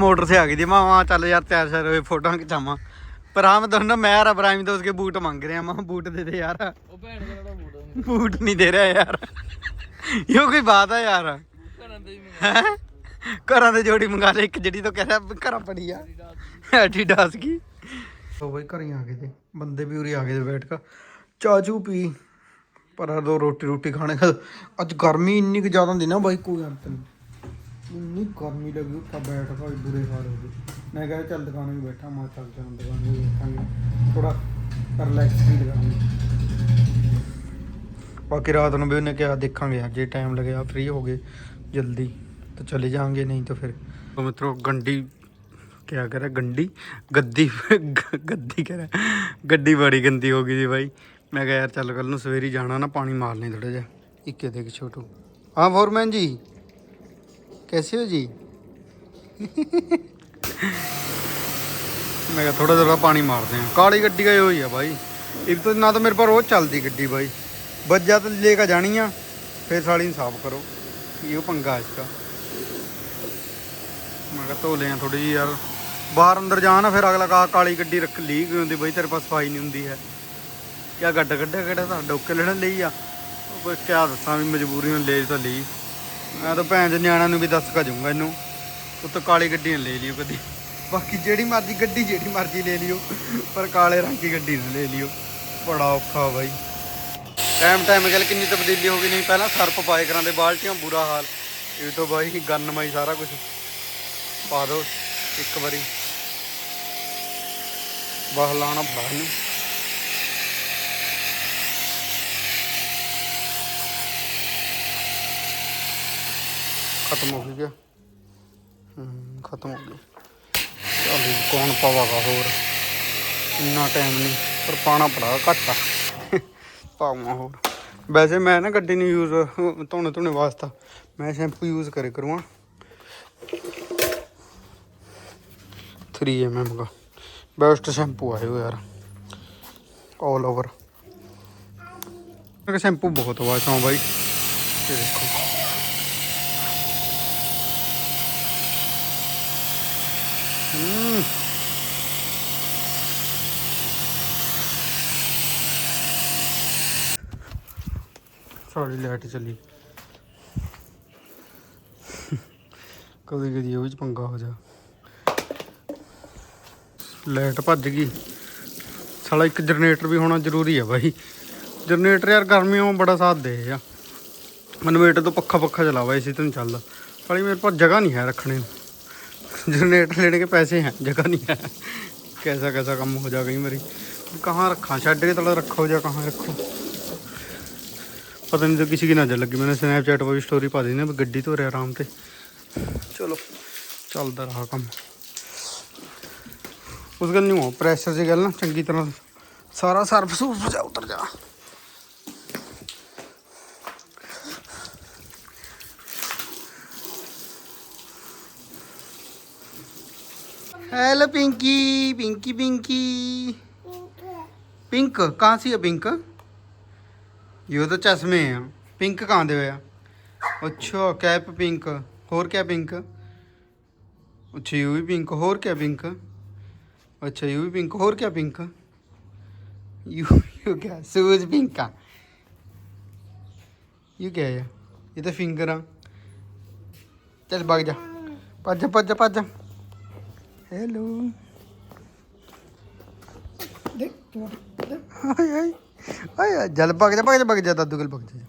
ਮੋਟਰ से आ गई थी माँ वहाँ चल यार तैयार शैर हुए फोटो खिंचावा पर हम दोनों मैं और इब्राहिम तो उसके बूट मांग रहे हैं माँ बूट दे दे यार ਉਹ ਭੈਣ ਦਾ ਜਿਹੜਾ ਮੂਡ बूट नहीं दे रहा यार यो कोई बात है यार ਘਰਾਂ ਦੇ ਵੀ हैं ਘਰਾਂ ਦੇ ਜੋੜੀ ਮੰਗਾ ਲੈ ਇੱਕ ਜਿਹੜੀ ਤੋਂ ਕਹਿ ਰਿਹਾ ਘਰਾਂ ਪੜੀ ਆ ਐਡੀਡਾਸ ਕੀ ਉਹ ਬਈ ਘਰੇ ਆ ਗਏ ਤੇ ਬੰਦੇ ਵੀ ਉਰੇ ਆ ਗਏ ਤੇ ਬੈਠ ਕੇ ਚਾਹ ਚੂ ਪੀ ਪਰ ਦੋ ਰੋਟੀ ਰੋਟੀ ਖਾਣੇ ਖਾ ਅੱਜ ਗਰਮੀ ਇੰਨੀ ਕੁ ਜ਼ਿਆਦਾ ਹੁੰਦੀ ਨਾ ਬਾਈ ਕੋਈ ਅੰਤ ਨਹੀਂ ਇੰਨੀ ਗਰਮੀ ਲੱਗੀ ਉੱਪਰ ਬੈਠ ਭਾਈ ਬੁਰੇ ਹਾਲ ਹੋ ਗਏ ਮੈਂ ਕਿਹਾ ਚੱਲ ਦੁਕਾਨ 'ਤੇ ਬੈਠਾ, ਮਾ ਚੱਲ ਜਾਂ ਦੁਕਾਨ 'ਤੇ ਬੈਠਾਂਗੇ। ਥੋੜਾ ਰਿਲੈਕਸ ਵੀ ਲਗਾਉਂਗੇ ਬਾਕੀ ਰਾਤ ਨੂੰ ਵੀ ਉਹਨੇ ਕਿਹਾ, ਦੇਖਾਂਗੇ ਯਾਰ ਟਾਈਮ ਲੱਗਿਆ ਫ੍ਰੀ ਹੋ ਗਏ, ਜਲਦੀ। ਤਾਂ ਚਲੇ ਜਾਾਂਗੇ, ਨਹੀਂ ਤਾਂ ਫਿਰ। ਮਿੱਤਰੋ ਗੰਡੀ ਕਿਆ ਕਰਾ ਗੰਡੀ ਗੱਦੀ ਗੱਦੀ ਕਰਾ ਗੱਡੀ ਬੜੀ ਗੰਦੀ ਹੋ ਗਈ ਜੀ ਬਾਈ। ਮੈਂ ਕਿਹਾ ਯਾਰ ਚੱਲ ਕੱਲ ਨੂੰ ਸਵੇਰੀ ਜਾਣਾ ਨਾ, ਪਾਣੀ ਮਾਰਨੇ ਥੋੜਾ ਜਿਹਾ। ਇੱਕੇ ਦੇਖ ਛੋਟੂ। ਹਾਂ, ਫੋਰਮੈਨ ਜੀ। कैसे हो जी ਮੈਂ ਕਿਹਾ ਥੋੜਾ ਥੋੜਾ ਪਾਣੀ ਮਾਰਦੇ ਆ ਕਾਲੀ ਗੱਡੀ ਗਈ ਹੋਈ ਆ ਭਾਈ ਇੱਕ ਤਾਂ ਨਾ ਤਾਂ ਮੇਰੇ ਪਰ ਰੋਜ਼ ਚੱਲਦੀ ਗੱਡੀ ਭਾਈ ਬੱਜਾ ਤਾਂ ਲੈ ਕੇ ਜਾਣੀ ਆ ਫਿਰ ਸਾਲੀ ਨੂੰ ਸਾਫ਼ ਕਰੋ ਇਹ ਪੰਗਾ ਇਸਕਾ ਮੈਂ ਕਿਹਾ ਧੋ ਲਿਆ ਥੋੜੀ ਜਿਹੀ ਯਾਰ ਬਾਹਰ ਅੰਦਰ ਜਾ ਨਾ ਫਿਰ ਅਗਲਾ ਕਹਾ ਕਾਲੀ ਗੱਡੀ ਰੱਖ ਲਈ ਕਿਉਂ ਹੁੰਦੀ ਬਈ ਤੇਰੇ ਪਾਸ ਸਫਾਈ ਨਹੀਂ ਹੁੰਦੀ ਹੈ ਕਿਆ ਗੱਡ ਕੱਢਿਆ ਕਿਹੜਾ ਤਾਂ ਡੋਕੇ ਲੈਣ ਲਈ ਆ ਉਹ ਕੋਈ ਕਿਆ ਦੱਸਾਂ ਵੀ ਮਜਬੂਰੀ ਨੂੰ ਲੈ ਤਾਂ ਲਈ ਮੈਂ ਤਾਂ ਭੈਣ ਦੇ ਨਿਆਣਿਆਂ ਨੂੰ ਵੀ ਦੱਸ ਕੇ ਜਾਊਂਗਾ ਇਹਨੂੰ। ਉੱਤੋਂ ਕਾਲੀ ਗੱਡੀ ਨਾ ਲੈ ਲਿਓ ਕਦੀ। ਬਾਕੀ ਜਿਹੜੀ ਮਰਜ਼ੀ ਗੱਡੀ, ਜਿਹੜੀ ਮਰਜ਼ੀ ਲੈ ਲਿਓ, ਪਰ ਕਾਲੇ ਰੰਗ ਦੀ ਗੱਡੀ ਨਾ ਲੈ ਲਿਓ। ਬੜਾ ਔਖਾ ਬਾਈ। ਟਾਈਮ ਟਾਈਮ ਗੱਲ ਕਿੰਨੀ ਤਬਦੀਲੀ ਹੋ ਗਈ ਨਹੀਂ, ਪਹਿਲਾਂ ਸਰਪ ਪਾਏ ਕਰਾਂ ਦੇ ਬਾਲਟੀਆਂ, ਬੁਰਾ ਹਾਲ। ਇਹ ਤੋਂ ਬਾਈ ਗੰਨਮਾਈ ਸਾਰਾ ਕੁਝ ਪਾ ਦੋ ਇੱਕ ਵਾਰੀ। ਬਾਹ ਲਾਣਾ ਬਾਹਰ ਨੂੰ। ਖਤਮ ਹੋ ਗਿਆ ਹੂੰ ਖਤਮ ਹੋ ਗਿਆ ਚੱਲ ਜੀ, ਕੌਣ ਪਾਵਾਗਾ ਹੋਰ ਇੰਨਾ ਟਾਈਮ ਨਹੀਂ ਪਰ ਪਾਣਾ ਪੜਾ ਘੱਟ ਆ ਪਾਵਾਂ ਹੋਰ ਵੈਸੇ ਮੈਂ ਨਾ ਗੱਡੀ ਨੂੰ ਯੂਜ਼ ਧੋਣੇ ਧੋਣੇ ਵਾਸਤਾ ਮੈਂ ਸ਼ੈਂਪੂ ਯੂਜ਼ ਕਰੇ ਕਰੂੰ 3 mm का बेस्ट शैम्पू है वो यार ऑल ओवर मेरा शैम्पू बहुत हुआ चौ ਸਾਡੀ ਲਾਈਟ ਚੱਲੀ ਕਦੇ ਕਦੀ ਉਹ ਵਿੱਚ ਪੰਗਾ ਹੋ ਜਾ ਲਾਈਟ ਭੱਜ ਗਈ ਸਾਲਾ ਇੱਕ ਜਨਰੇਟਰ ਵੀ ਹੋਣਾ ਜ਼ਰੂਰੀ ਹੈ ਬਾਈ ਜਨਰੇਟਰ ਯਾਰ ਗਰਮੀਆਂ ਵਿੱਚ ਬੜਾ ਸਾਥ ਦੇ ਆ ਇਨਵੇਟਰ ਤੋਂ ਪੱਖਾ ਪੱਖਾ ਚਲਾਵਾ ਇਸੇ ਤੋਂ ਚੱਲਦਾ ਸਾਲੀ ਮੇਰੇ ਪਾਸ ਜਗ੍ਹਾ ਨਹੀਂ ਹੈ ਰੱਖਣੇ ਨੂੰ जनरेटर लेने के पैसे हैं जगह नहीं है कैसा कैसा काम हो जाएगा मेरी कहाँ रखा शेड के तले रखो या कहाँ रखो पता नहीं तो किसी की नज़र लगी। मैंने स्नैपचैट पर भी स्टोरी पा दी ग्डी धोरे तो आराम से चलो चलता रहा कम। उस गल नहीं हो प्रेसर से गल ना चंकी तरह सारा सर्फ सुरफ जा उतर जा। हेलो पिंकी पिंकी पिंकी पिंक कहाँ सी है पिंक ਇਹ ਤਾਂ ਚਸ਼ਮੇ ਆ। ਪਿੰਕ ਕਾਂਦੇ ਹੋਇਆ? ਅੱਛਾ ਕੈਪ ਪਿੰਕ। ਹੋਰ ਕਿਆ ਪਿੰਕ? ਅੱਛਾ ਇਹ ਵੀ ਪਿੰਕ। ਹੋਰ ਕਿਆ ਪਿੰਕ? ਅੱਛਾ ਇਹ ਵੀ ਪਿੰਕ। ਹੋਰ ਕਿਆ ਪਿੰਕ? ਯੂ ਯੂ ਕਿਆ? ਸੂਜ ਪਿੰਕ ਆ। ਯੂ ਕਿਆ ਹੈ ਇਹ ਤਾਂ ਫਿੰਗਰ ਆ। ਚੱਲ ਭੱਜ ਜਾ। ਭੱਜ ਭੱਜ ਭੱਜ ਹੈਲੋ ਦੇਖ ਤੂੰ ਹਾਏ ਹਾਏ। ਓਏ, ਜਲ ਭਗ ਜਾ ਭਗ ਜਾ ਭਗ ਜਾ, ਦਾਦੂ ਕੋਲ ਭਗ ਜਾ।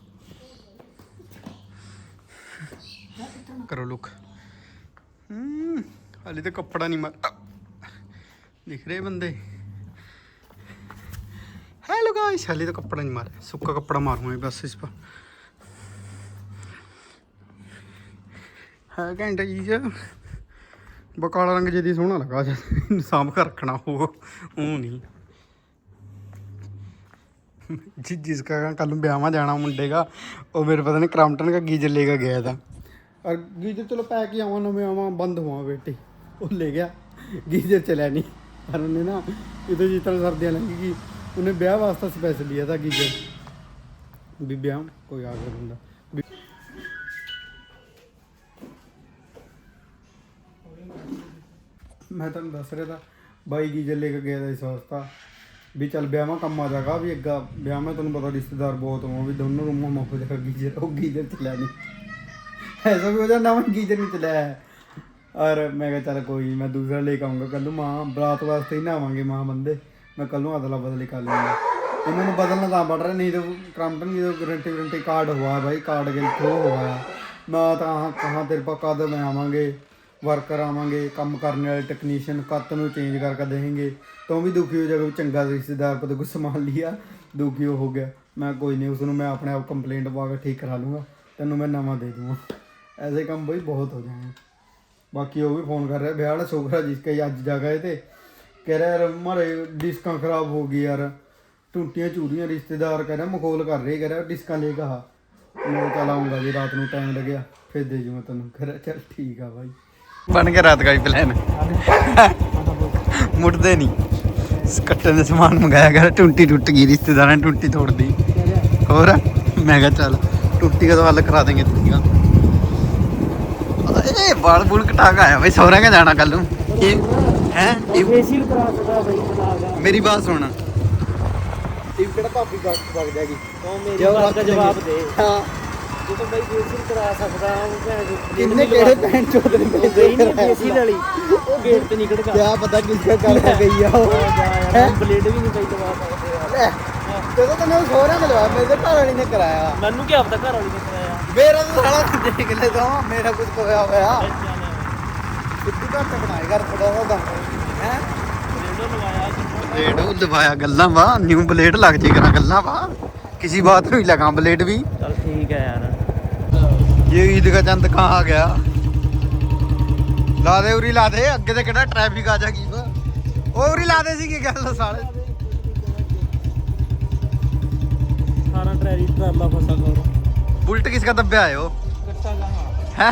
ਕਰੋ ਲੁੱਕ। ਹੂੰ, ਹਾਲੇ ਤੇ ਕੱਪੜਾ ਨਹੀਂ ਮਾਰ ਦਿਖ ਰਹੇ ਬੰਦੇ? ਹੈਲੋ ਗਾਇਸ ਹਾਲੇ ਤਾਂ ਕੱਪੜਾ ਨਹੀਂ ਮਾਰ ਸੁੱਕਾ ਕੱਪੜਾ ਮਾਰੂਗਾ ਬਸ ਇਸ ਪਰ ਹੈ ਘੰਟਾ ਜੀ ਜਾ ਬਕਾਲਾ ਰੰਗ ਜਿਹਦੀ ਸੋਹਣਾ ਲੱਗਾ। ਸਾਂਭ ਕੇ ਰੱਖਣਾ ਉਹ ਉਹ ਨਹੀਂ। जिस जिसका कल ब्याह जाना मुंडे का वो मेरे पता नहीं क्राम्पटन का गीजर लेकर गया था और गीजर चलो पैक ही आवा नवे आवा बंद हुआ बेटी वो ले गया गीजर चला नहीं पर उन्हें ना इधर जिस तरह सर्दियाँ लगी कि उन्हें ब्याह वास्ते स्पेशल लिया था गीजर भी ब्याह कोई आ गया बंदा मैं तुम दस रहा था बाई गीजर लेकर गया था इस वास्ता ਵੀ ਚੱਲ ਵਿਆਹਾਂ ਕੰਮਾਂ ਜਾਗਾ ਵੀ ਅੱਗਾ ਵਿਆਹ ਮੈਂ ਤੁਹਾਨੂੰ ਪਤਾ ਰਿਸ਼ਤੇਦਾਰ ਬਹੁਤ ਹੋਣ ਵੀ ਦੋਨੋਂ ਰੂਮਾਂ ਮੋਹ ਜਗਾ ਗੀਜ਼ਰ ਉਹ ਗੀਜ਼ਰ ਚਲਾ ਨਹੀਂ ਐਸਾ ਵੀ ਹੋ ਜਾਂਦਾ ਮੈਂ ਗੀਜ਼ਰ ਨਹੀਂ ਚਲਾਇਆ ਔਰ ਮੈਂ ਕਿਹਾ ਚੱਲ ਕੋਈ ਮੈਂ ਦੂਸਰਾ ਲੈ ਕੇ ਆਉਂਗਾ ਕੱਲ ਮਾਂ ਬਰਾਤ ਵਾਸਤੇ ਹੀ ਨਾ ਆਵਾਂਗੇ ਮਾਂ ਬੰਦੇ। ਮੈਂ ਕੱਲੂ ਅਦਲਾ ਬਦਲੀ ਕਰ ਲਵਾਂਗਾ ਇਹਨਾਂ ਨੂੰ ਬਦਲਣਾ ਤਾਂ ਪੜ ਰਿਹਾ, ਨਹੀਂ ਤਾਂ ਕ੍ਰੈਂਪਟਨ ਦੀ ਗਰੰਟੀ ਗਰੰਟੀ ਕਾਰਡ ਹੋਆ ਬਾਈ, ਕਾਰਡ ਕੇ ਥੋ ਹੋਆ। ਮੈਂ ਤਾਂ ਕਹਾਂ ਤੇਰੇ ਪਾ ਕਦ ਮੈਂ ਆਵਾਂਗੇ? ਵਰਕਰ ਆਵਾਂਗੇ, ਕੰਮ ਕਰਨ ਵਾਲੇ ਟੈਕਨੀਸ਼ੀਅਨ ਕੱਤ ਨੂੰ ਚੇਂਜ ਕਰਕੇ ਕਰ ਦੇਣਗੇ। ਤੂੰ ਵੀ ਦੁਖੀ ਹੋ ਜਾਗਾ ਚੰਗਾ ਰਿਸ਼ਤੇਦਾਰ ਪਤਾ ਕੁਝ ਸੰਭਾਲ ਲਿਆ, ਦੁਖੀ ਹੋ ਗਿਆ। ਮੈਂ ਕੋਈ ਨਹੀਂ ਉਸ ਨੂੰ ਮੈਂ ਆਪਣੇ ਆਪ ਕੰਪਲੇਂਟ ਪਾ ਕੇ ਠੀਕ ਕਰਾ ਲੂੰਗਾ, ਤੈਨੂੰ ਮੈਂ ਨਵਾਂ ਦੇ ਦੂੰਗਾ। ਐਸੇ ਕੰਮ ਬਈ ਬਹੁਤ ਹੋ ਜਾਣਗੇ ਬਾਕੀ ਉਹ ਵੀ ਫੋਨ ਕਰ ਰਿਹਾ, ਵਿਆਹ ਵਾਲਾ ਸੋਗਰਾ ਜਿਸ ਕੇ ਅੱਜ ਜਗਾ ਹੈ ਤੇ ਕਹਿ ਰਿਹਾ, ਯਾਰ ਮਾਰੇ ਡਿਸਕਾਂ ਖਰਾਬ ਹੋ ਗਈ ਯਾਰ। ਟੁੱਟੀਆਂ ਚੂਰੀਆਂ ਰਿਸ਼ਤੇਦਾਰ ਕਹਿ ਰਿਹਾ, ਮਖੌਲ ਕਰ ਰਹੇ, ਕਹਿ ਰਿਹਾ ਡਿਸਕਾਂ ਲੈ ਕਹਾ ਮੈਂ ਚਲਾਉਂਗਾ ਜੀ, ਰਾਤ ਨੂੰ ਟਾਈਮ ਲੱਗਿਆ, ਫਿਰ ਦੇ ਜੂ ਮੈਂ ਤੈਨੂੰ। ਕਹਿ ਰਿਹਾ, ਚੱਲ ਠੀਕ ਆ ਬਾਈ। ਬਣ ਗਿਆ ਰਾਤ ਦਾ ਵੀ ਪਲਾਨ ਮੁੜਦੇ ਨਹੀਂ। ਕੱਟੇ ਨੇ ਸਮਾਨ ਮੰਗਾਇਆ ਕਰ ਟੁੰਟੀ ਟੁੱਟ ਗਈ ਰਿਸ਼ਤੇਦਾਰਾਂ ਨੇ ਟੁੰਟੀ ਤੋੜਦੀ। ਹੋਰ? ਮੈਂ ਕਿਹਾ ਚੱਲ ਟੁੱਟੀ ਕਦੋਂ ਹੱਲ ਕਰਾ ਦੇਂਗੇ ਤੁਸੀਂ ਇਹ ਬਾਲ ਬੁਲ ਕਟਾ ਕੇ ਆਇਆ ਬਈ ਸਹੁਰਿਆਂ ਕੇ ਜਾਣਾ ਕੱਲ ਨੂੰ? ਇਹ ਹੈ? ਏਸੀ ਕਰਾ ਸਕਦਾ ਬਈ ਬਣਾ ਮੇਰੀ ਬਾਤ ਸੁਣ। ਇਹ ਕਿਹੜਾ ਭਾਬੀ ਵਗ ਜਾਗੀ ਉਹ ਮੇਰੀ ਬਾਤ ਦਾ। ਜਵਾਬ ਦੇ? ਹਾਂ। ਕਿੰਨੇ ਕਿਹੜੇ ਭੈਣ ਚੋਦ ਨੇ ਨਹੀਂ ਬੇਸਿਲ ਵਾਲੀ ਉਹ ਗੇਟ ਤੇ ਨਹੀਂ ਖੜਕਾ। ਕਿਆ ਪਤਾ ਕਿਸ ਦਾ ਗੱਲ ਕਰ ਗਈ ਆ ਉਹ। ਬਲੇਡ ਵੀ ਨਹੀਂ ਪਈ ਦਵਾ ਸਕਦੇ ਯਾਰ। ਲੈ, ਜਦੋਂ ਤੈਨੂੰ ਸੋਹਰਾ ਮਿਲਵਾ ਮੇਰੇ ਘਰ ਵਾਲੀ ਨੇ ਕਰਾਇਆ। ਮੈਨੂੰ ਕੀ ਆਪਦਾ ਘਰ ਵਾਲੀ ਨੇ ਕਰਾਇਆ। ਮੇਰਾ ਤਾਂ ਸਾਲਾ ਦੇਖ ਲੈ ਤਾਂ ਮੇਰਾ ਕੁਝ ਹੋਇਆ ਹੋਇਆ। ਸਿੱਧੂ ਘਰ ਤੇ ਬਣਾਏ ਘਰ ਥੋੜਾ ਉਹਦਾ ਹੈ? ਬਲੇਡ ਲਵਾਇਆ ਜਿੱਥੇ ਬਲੇਡ ਉਹ ਲਵਾਇਆ ਗੱਲਾਂ ਵਾ ਨਿਊ ਬਲੇਡ ਲੱਗ ਜੇ ਕਰਾਂ ਗੱਲਾਂ ਵਾ। ਕਿਸੇ ਬਾਤ ਨੂੰ ਹੀ ਲਗਾ ਬਲੇਡ ਵੀ। ਚੱਲ ਠੀਕ ਹੈ ਯਾਰ ये ईद का चंद कहाँ आ गया ला दे उरी ला दे अगे तो केड़ा ट्रैफिक आ जागी ओ उरी ला दे सी की गल साले ਸਾਰਾ ਟਰੈਰੀ ਟਰਾਲਾ ਫਸਾ ਕਰ बुलट किसका दब्या है वो ਕੱਟਾ ਗਾਹਾਂ ਹੈ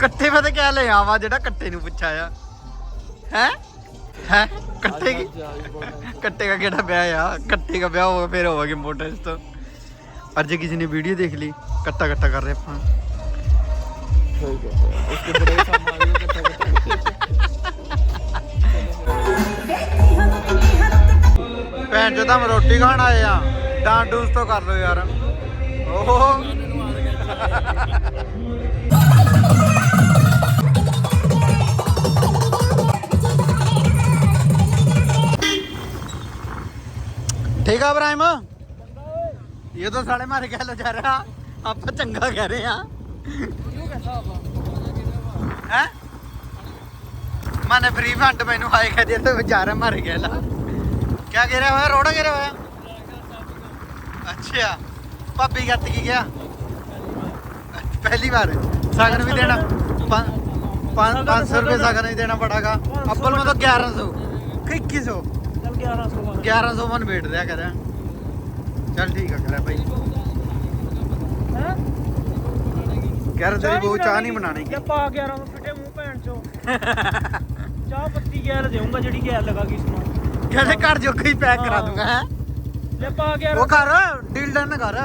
ਕੱਟੇ ਮੈਂ ਤਾਂ ਕਿਆ ਲੈ ਆਵਾਂ ਜਿਹੜਾ ਕੱਟੇ ਨੂੰ ਪੁੱਛਿਆ ਆ ਹੈ ਹੈ ਕੱਟੇ ਕੀ ਕੱਟੇ का ਕਿਹੜਾ ਵਿਆਹ ਆ ਕੱਟੇ का ਵਿਆਹ ਹੋਗਾ ਫਿਰ ਹੋਵਾਂਗੇ ਮੋਟਰ ਇਸ ਤੋਂ और जे किसी ने वीडियो देख ली कट्टा कट्टा कर रहे अपन ਭੈਣ ਚੋਦ ਤਾਂ ਰੋਟੀ ਖਾਣ ਆਏ ਆ। ਡਾਂਸ ਡੂਸ ਤੋਂ ਕਰ ਲੋ ਯਾਰ। ਓਹੋ। ਠੀਕ ਆ ਬਰਾਇਮ ਇਹ ਤਾਂ ਸਾਲੇ ਮਾਰੇ ਕਹਿ ਲੋ ਜਾ ਰਿਹਾ ਆਪਾਂ ਚੰਗਾ ਕਹਿ ਰਹੇ ਆ ਹੈ? ਮਾਨੇ ਫ੍ਰੀ ਫੰਡ ਮੈਨੂੰ ਹਾਈ ਕਹਿ ਦਿਆ ਤੇ ਵਿਚਾਰਾ ਮਰ ਗਿਆ ਲਾ। ਕਿਆ ਗਿਰਿਆ ਹੋਇਆ? ਰੋੜਾ ਗਿਰਿਆ ਹੋਇਆ? ਅੱਛਾ। ਭਾਬੀ ਗੱਤ ਕੀ ਗਿਆ? ਪਹਿਲੀ ਵਾਰ। ਸਾਗਨ ਵੀ ਦੇਣਾ। 500 ਰੁਪਏ ਸਾਗਨ ਵੀ ਦੇਣਾ ਪੜਾਗਾ ਅੱਬਲ ਮੈਂ ਤਾਂ 1100 ਕਿ 2100 ਚੱਲ 1100 1100 ਮਨ। ਵੇਟ ਦਿਆ ਕਰਾਂ ਚੱਲ ਠੀਕ ਆ ਕਰਾਂ ਭਾਈ ਹੈ ਕਹਿ ਰਹੇ ਤੇਰੀ ਬਹੁ ਚਾਹ ਨਹੀਂ ਬਣਾਣੀ ਕਿ ਪਾ 11 ਨੂੰ ਫਿੱਟੇ ਮੂੰਹ ਭੈਣ ਚੋ ਚਾਹ ਪੱਤੀ ਗੈਰ ਦੇਊਂਗਾ ਜਿਹੜੀ ਗੈਰ ਲਗਾ ਗਈ ਸਮਾਨ ਕਹਿੰਦੇ ਘਰ ਜੋ ਹੀ ਪੈਕ ਕਰਾ ਦੂੰਗਾ ਹੈ ਜੇ ਪਾ 11 ਉਹ ਕਰ ਡੀਲ ਡਨ ਕਰ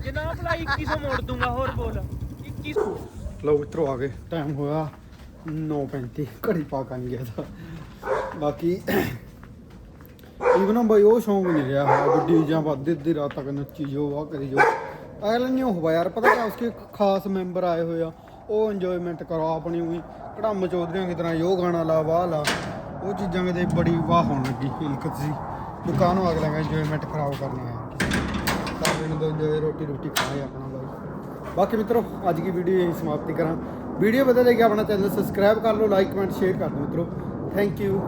ਜੇ ਨਾ ਭਲਾਈ 2100 ਮੋੜ ਦੂੰਗਾ ਹੋਰ ਬੋਲ 2100 ਲਓ ਮਿੱਤਰੋ ਆ ਗਏ ਟਾਈਮ ਹੋਇਆ 9:35 ਘੜੀ ਪਾ ਕੰਨ ਗਿਆ ਤਾਂ ਬਾਕੀ ਇਵਨ ਬਾਈ, ਉਹ ਸ਼ੌਂਕ ਨਹੀਂ ਰਿਹਾ ਹੈ ਵੱਡੀ ਜਾਂ ਵੱਧ ਅੱਧੀ ਰਾਤ ਤੱਕ ਨੱਚੀ ਜੋ ਆ ਕਰੀ ਜੋ ਅਗਲਾ ਨਹੀਂ ਹੋਇਆ ਯਾਰ, ਪਤਾ ਕਿ ਉਸਕੇ ਖਾਸ ਮੈਂਬਰ ਆਏ ਹੋਏ ਆ, ਉਹ ਇੰਜੋਇਮੈਂਟ ਕਰੋ ਆਪਣੀ ਉਹੀ। ਕੜਮ ਚੌਧਰੀਆਂ ਦੀ ਤਰ੍ਹਾਂ, ਯੋ ਗਾਣਾ ਲਾ, ਵਾਹ ਲਾ। ਉਹ ਚੀਜ਼ਾਂ ਕਿਤੇ ਬੜੀ ਵਾਹ ਹੋਣ ਲੱਗੀ ਹਿਲਕਤ ਸੀ। ਦੁਕਾਨ ਨੂੰ ਅਗਲਾ ਇੰਜੋਇਮੈਂਟ ਖਰਾਬ ਕਰਨਾ ਹੈ ਤਾਂ ਮੈਨੂੰ ਤਾਂ enjoy ਰੋਟੀ ਰੋਟੀ ਖਾਏ ਆਪਣਾ ਬਾਈ। ਬਾਕੀ ਮਿੱਤਰੋ, ਅੱਜ ਦੀ ਵੀਡੀਓ ਯਹੀਂ ਸਮਾਪਤੀ ਕਰਾਂ। ਵੀਡੀਓ ਬਦਲ ਲੱਗੀ ਆਪਣਾ ਚੈਨਲ ਸਬਸਕ੍ਰਾਈਬ ਕਰ ਲਓ ਲਾਈਕ ਕਮੈਂਟ ਸ਼ੇਅਰ ਕਰ ਦਿਓ ਮਿੱਤਰੋ। Thank you